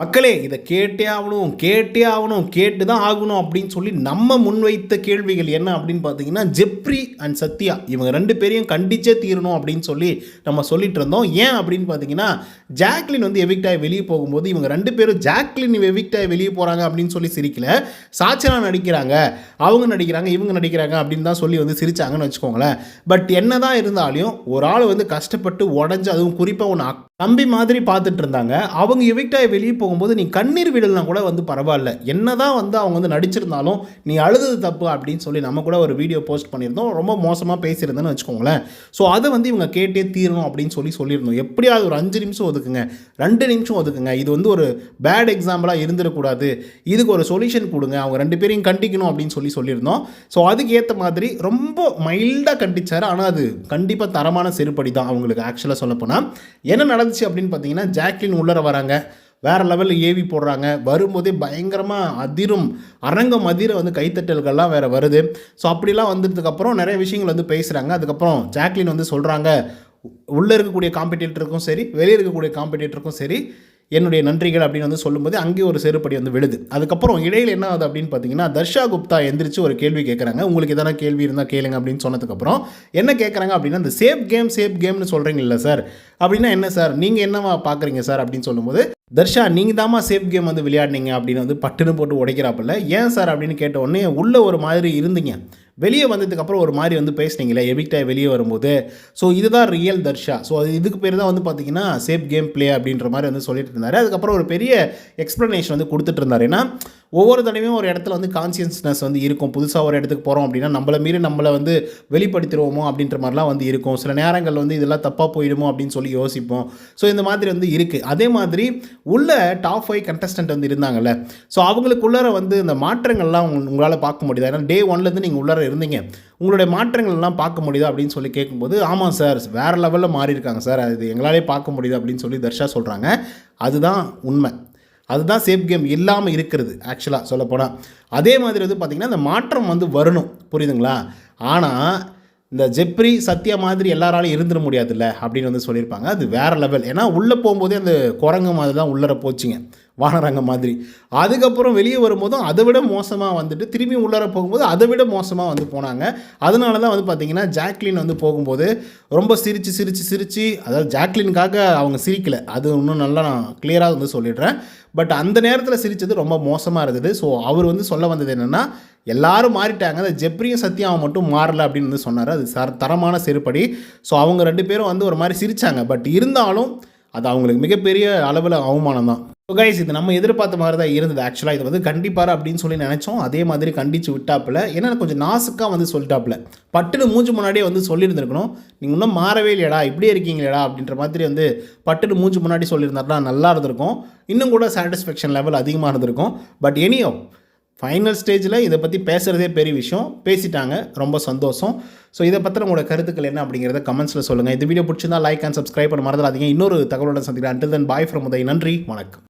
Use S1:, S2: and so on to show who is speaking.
S1: மக்களே இதை கேட்டே ஆகணும் கேட்டே ஆகணும் கேட்டு தான் ஆகணும் அப்படின்னு சொல்லி நம்ம முன்வைத்த கேள்விகள் என்ன அப்படின்னு பார்த்தீங்கன்னா ஜெப்ரி அண்ட் சத்யா இவங்க ரெண்டு பேரையும் கண்டிச்சே தீரணும் அப்படின்னு சொல்லி நம்ம சொல்லிட்டு இருந்தோம். ஏன் அப்படின்னு பார்த்தீங்கன்னா ஜாக்லின் வந்து எவிக்ட் ஆகி வெளியே போகும்போது இவங்க ரெண்டு பேரும் ஜாக்லின் எவிக்ட் ஆகி வெளியே போகிறாங்க அப்படின்னு சொல்லி சிரிக்கல. சாச்சனா நடிக்கிறாங்க. அவங்க நடிக்கிறாங்க இவங்க நடிக்கிறாங்க அப்படின்னு தான் சொல்லி வந்து சிரிச்சாங்கன்னு வச்சுக்கோங்களேன். பட் என்ன தான் இருந்தாலும் ஒரு ஆள் வந்து கஷ்டப்பட்டு உடஞ்சி அதுவும் குறிப்பாக ஒன்று தம்பி மாதிரி பார்த்துட்டு இருந்தாங்க. அவங்க எவிக்டாய் வெளியே போகும்போது நீ கண்ணீர் விடலாம் கூட வந்து பரவாயில்ல. என்ன தான் வந்து அவங்க வந்து நடிச்சிருந்தாலும் நீ அழுதது தப்பு அப்படின்னு சொல்லி நம்ம கூட ஒரு வீடியோ போஸ்ட் பண்ணியிருந்தோம். ரொம்ப மோசமாக பேசியிருந்தேன்னு வச்சுக்கோங்களேன். ஸோ அதை வந்து இவங்க கேட்டே தீரணும் அப்படின்னு சொல்லி சொல்லியிருந்தோம். எப்படியாவது ஒரு அஞ்சு நிமிஷம் ஒதுக்குங்க. ரெண்டு நிமிஷம் ஒதுக்குங்க. இது வந்து ஒரு பேட் எக்ஸாம்பிளாக இருந்துடக்கூடாது. இதுக்கு ஒரு சொல்யூஷன் கொடுங்க. அவங்க ரெண்டு பேரையும் கண்டிக்கணும் அப்படின்னு சொல்லி சொல்லியிருந்தோம். ஸோ அதுக்கு ஏற்ற மாதிரி ரொம்ப மைல்டாக கண்டிச்சார். ஆனால் அது கண்டிப்பாக தரமான செருப்படி தான் அவங்களுக்கு ஆக்சுவலாக சொல்லப்போனால் என்ன நடந்துச்சு அப்படின்னு பார்த்தீங்கன்னா ஜாக்லின் உள்ளர வராங்க. வேறு லெவலில் ஏவி போடுறாங்க. வரும்போதே பயங்கரமாக அதிரும் அரங்கம் அதிர வந்து கைத்தட்டல்கள்லாம் வேறு வருது. ஸோ அப்படிலாம் வந்ததுக்கப்புறம் நிறைய விஷயங்கள் வந்து பேசுகிறாங்க அதுக்கப்புறம் ஜாக்லின் வந்து சொல்கிறாங்க உள்ளே இருக்கக்கூடிய காம்படிட்டருக்கும் சரி வெளியே இருக்கக்கூடிய காம்படிட்டருக்கும் சரி என்னுடைய நன்றிகள் அப்படின்னு வந்து சொல்லும்போது அங்கேயே ஒரு செருப்படி வந்து விழுது. அதுக்கப்புறம் இடையில் என்ன ஆகுது அப்படின்னு பார்த்தீங்கன்னா தர்ஷா குப்தா எந்திரிச்சு ஒரு கேள்வி கேட்குறாங்க. உங்களுக்கு எதனா கேள்வி இருந்தால் கேளுங்க அப்படின்னு சொன்னதுக்கப்புறம் என்ன கேட்குறாங்க அப்படின்னா இந்த சேஃப் கேம் சேஃப் கேம்னு சொல்கிறீங்கல்ல சார் அப்படின்னா என்ன சார் நீங்கள் என்னவா பார்க்குறீங்க சார் அப்படின்னு சொல்லும்போது தர்ஷா நீங்கள் தாம்மா சேஃப் கேம் வந்து விளையாடினீங்க அப்படின்னு வந்து பட்டுன்னு போட்டு உடைக்கிறாப்பில்ல ஏன் சார் அப்படின்னு கேட்ட உடனே உள்ள ஒரு மாதிரி இருந்தீங்க. வெளியே வந்ததுக்கப்புறம் ஒரு மாதிரி வந்து பேசுனீங்களே எவிக்டாய் வெளியே வரும்போது. ஸோ இதுதான் ரியல் தர்ஷா. ஸோ அது இதுக்கு பேர் தான் வந்து பார்த்தீங்கன்னா சேஃப் கேம் ப்ளே அப்படின்ற மாதிரி வந்து சொல்லிட்டு இருந்தார். அதுக்கப்புறம் ஒரு பெரிய எக்ஸ்ப்ளனேஷன் வந்து கொடுத்துட்டு இருந்தார். ஏன்னா ஒவ்வொரு தடவையும் ஒரு இடத்துல வந்து கான்சியஸ்னஸ் வந்து இருக்கும். புதுசாக ஒரு இடத்துக்கு போகிறோம் அப்படின்னா நம்மளை மீறி நம்மளை வந்து வெளிப்படுத்திடுவோமோ அப்படின்ற மாதிரிலாம் வந்து இருக்கும். சில நேரங்கள் வந்து இதெல்லாம் தப்பாக போயிடுமோ அப்படின்னு சொல்லி யோசிப்போம். ஸோ இந்த மாதிரி வந்து இருக்குது அதே மாதிரி உள்ள டாப் ஃபைவ் கண்டஸ்டன்ட் வந்து இருந்தாங்கல்ல. ஸோ அவங்களுக்குள்ளார வந்து இந்த மாற்றங்கள்லாம் உங்களால் பார்க்க முடியுது? ஏன்னா டே ஒன்லேருந்து நீங்கள் உள்ளார இருந்தீங்க. உங்களுடைய மாற்றங்கள்லாம் பார்க்க முடியுதா அப்படின்னு சொல்லி கேட்கும்போது ஆமாம் சார் வேறு லெவலில் மாறியிருக்காங்க சார். அது எங்களாலே பார்க்க முடியுது அப்படின்னு சொல்லி தர்ஷா சொல்கிறாங்க அதுதான் உண்மை. அதுதான் சேஃப் கேம் இல்லாமல் இருக்கிறது ஆக்சுவலாக சொல்லப்போனால் அதே மாதிரி வந்து பார்த்திங்கன்னா இந்த மாற்றம் வந்து வரணும். புரியுதுங்களா? ஆனால் இந்த ஜெப்ரி சத்யா மாதிரி எல்லாராலையும் இருந்துட முடியாதுல்ல அப்படின்னு வந்து சொல்லியிருப்பாங்க. அது வேறு லெவல் ஏன்னா உள்ளே போகும்போதே அந்த குரங்கு மாதிரி தான் உள்ளர போச்சுங்க. வானரங்க மாதிரி. அதுக்கப்புறம் வெளியே வரும்போதும் அதை விட மோசமாக வந்துட்டு திரும்பி உள்ளார போகும்போது அதை விட மோசமாக வந்து போனாங்க. அதனால தான் வந்து பார்த்திங்கன்னா ஜாக்லின் வந்து போகும்போது ரொம்ப சிரித்து சிரித்து சிரித்து அதாவது ஜாக்லினுக்காக அவங்க சிரிக்கலை. அது இன்னும் நல்லா நான் கிளியராக வந்து சொல்லிடுறேன். பட் அந்த நேரத்தில் சிரித்தது ரொம்ப மோசமாக இருந்தது. ஸோ அவர் வந்து சொல்ல வந்தது என்னென்னா எல்லாரும் மாறிட்டாங்க. அந்த ஜெப்ரியும் சத்யாவும் மட்டும் மாறல அப்படின்னு வந்து சொன்னார். அது சர தரமான செருப்படி. ஸோ அவங்க ரெண்டு பேரும் வந்து ஒரு மாதிரி சிரித்தாங்க பட் இருந்தாலும் அது அவங்களுக்கு மிகப்பெரிய அளவில் அவமானம் தான். ஸோ கைஸ் இது நம்ம எதிர்பார்த்த மாதிரி தான் இருந்தது ஆக்சுவலாக இது வந்து கண்டிப்பார் அப்படின்னு சொல்லி நினச்சோம். அதே மாதிரி கண்டித்து விட்டாப்புல. ஏன்னா கொஞ்சம் நாசுக்காக வந்து சொல்லிட்டாப்புல. பட்டுன்னு மூஞ்சி முன்னாடியே வந்து சொல்லியிருந்திருக்கணும். நீங்கள் இன்னும் மாறவே இல்லையடா இப்படியே இருக்கீங்களேடா அப்படின்ற மாதிரி வந்து பட்டுன்னு மூஞ்சி முன்னாடி சொல்லியிருந்தாருனா நல்லா இருந்திருக்கும். இன்னும் கூட சாட்டிஸ்ஃபேக்ஷன் லெவல் அதிகமாக இருந்திருக்கும். பட் எனியோ ஃபைனல் ஸ்டேஜில் இதை பற்றி பேசுகிறதே பெரிய விஷயம். பேசிட்டாங்க. ரொம்ப சந்தோஷம். ஸோ இதை பற்றி உங்களோட கருத்துக்கள் என்ன அப்படிங்கிறத கமெண்ட்ஸில் சொல்லுங்கள் இந்த வீடியோ பிடிச்சிருந்தா லைக் அண்ட் சப்ஸ்கிரைப் பண்ண மறந்துடாதீங்க. இன்னொரு தகவலோட சந்திக்கிறேன். Until then bye from Uday நன்றி. வணக்கம்.